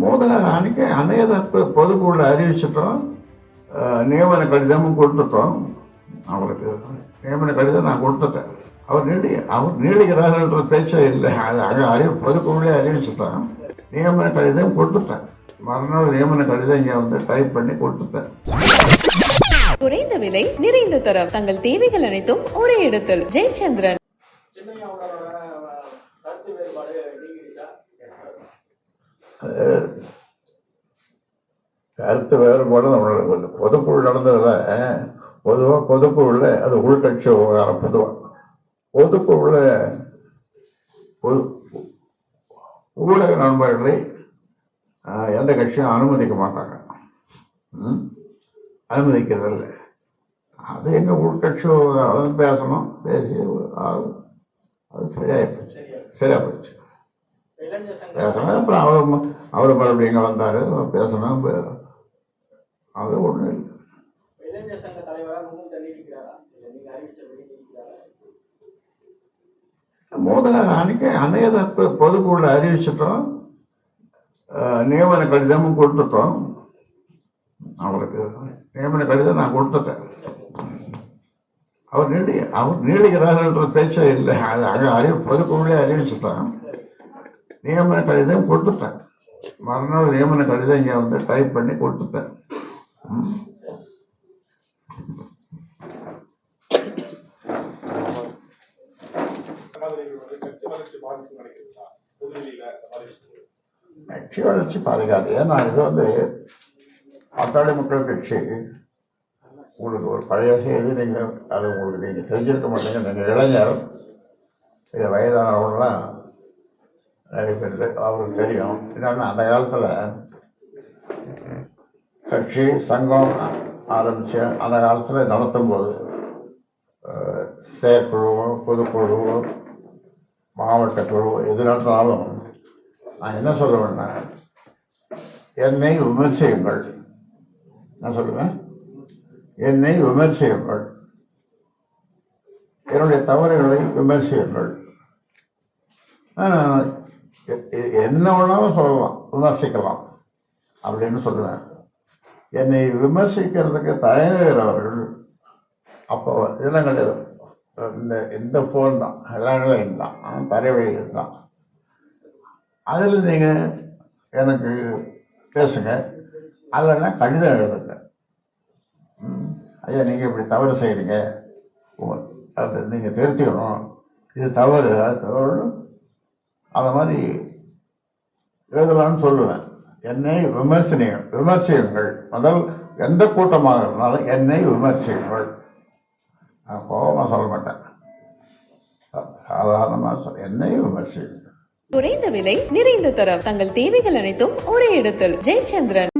மூணு அன்னைக்கு அநேக பொதுக்குள்ள அறிவிச்சிட்டோம். நியமன கடிதமும் கொடுத்துட்டோம். அவருக்கு நியமன கடிதம் நான் கொடுத்துட்டேன். அவர் நீடி அவர் நீடிக்கிறாருன்ற பேச்சே இல்லை. அது அங்கே அறிவு பொதுக்குள்ளே அறிவிச்சிட்டோம். நியமன கடிதம் கொடுத்துட்டேன். மறுநாள் நியமன கடிதம் இங்கே வந்து டைப் பண்ணி கொடுத்துட்டேன். குறைந்த விலை நிறைந்த தரம். தங்கள் தேவைகள் அனைத்தும் ஒரே இடத்தில். ஜெயச்சந்திரன். சின்னையாவோட கருத்து வேறுபாடு நீங்கிடுச்சா கருத்து வேறுபாடு நம்மளோட பொதுக்குழு நடந்ததில் பொதுவாக பொதுக்குழுல அது உள்கட்சி விவகாரம் பொதுவாக பொதுக்குழுல பொது ஊடக நண்பர்களை எந்த கட்சியும் அனுமதிக்க மாட்டாங்க? அனுமதிக்கிறதில்ல. அது எங்க உள்கட்சி விவகாரம் பேசணும் பேசி அது அது சரியாயி போச்சு. சரியா போச்சு. பேசணும். அப்புறம் அவர் அவர் மறுபடியும் இங்கே வந்தார் பேசணும். அது ஒன்றும் இல்லை. மூணு அன்னைக்கு அநேக பொதுக்குள்ள அறிவிச்சிட்டோம். நியமன கடிதமும் கொடுத்துட்டோம். அவருக்கு நியமன கடிதம் நான் கொடுத்துட்டேன். அவர் நீடி அவர் நீடிக்கிறாருன்ற பேச்சே இல்லை. அது அங்கே அறிவு பொதுக்குள்ளே அறிவிச்சிட்டோம். நியமன கடிதம் கொடுத்துட்டேன் மறுநாள் நியமன கடிதம் இங்கே வந்து டைப் பண்ணி கொடுத்துட்டேன் கட்சி வளர்ச்சி பாதுகாது ஏன்னா இது வந்து பாட்டாளி மக்கள் கட்சி. உங்களுக்கு ஒரு பழைய செய்தி நீங்கள் அது உங்களுக்கு நீங்கள் தெரிஞ்சிருக்க மாட்டீங்க நீங்கள் இளைஞர் இது வயதானவங்களாம் நிறைய அவருக்கு தெரியும். என்னன்னா அந்த காலத்தில் கட்சி சங்கம் ஆரம்பித்து அந்த காலத்தில் நடத்தும் போது செயற்குழுவோ செயற்குழு பொதுக்குழு மாவட்ட குழு எது நடத்தினாலும் நான் என்ன சொல்லுவேன்னா என்னை விமர்சியுங்கள். நான் சொல்லுவேன்? என்னை விமர்சியுங்கள். என்னுடைய தவறுகளை விமர்சியுங்கள். என்ன வேணாலும் சொல்லலாம் விமர்சிக்கலாம் அப்படின்னு சொல்லுவேன். என்னை விமர்சிக்கிறதுக்கு தயங்குகிறவர்கள் அப்போ இதெல்லாம் கிடையாது இந்த இந்த ஃபோன் தான் எல்லாங்களும் தான் தரைவழி தான். அதில் நீங்கள் எனக்கு பேசுங்க இல்லைன்னா கடிதம் எழுதுங்க. ம், ஐயா நீங்கள் இப்படி தவறு செய்கிறீங்க அது நீங்கள் திருத்திக்கணும். இது தவறு அது தவறு. அந்த மாதிரி எழுதலாம்னு சொல்லுவேன். என்னை விமர்சனிகள் விமர்சியுங்கள் முதல் எந்த கூட்டமாக இருந்தாலும் என்னை விமர்சியுங்கள் நான் கோபமாக சொல்ல மாட்டேன். சாதாரணமாக சொல் என்னை விமர்சியுங்கள் குறைந்த விலை நிறைந்த தரம். தங்கள் தேவைகள் அனைத்தும் ஒரே இடத்தில். ஜெயச்சந்திரன்.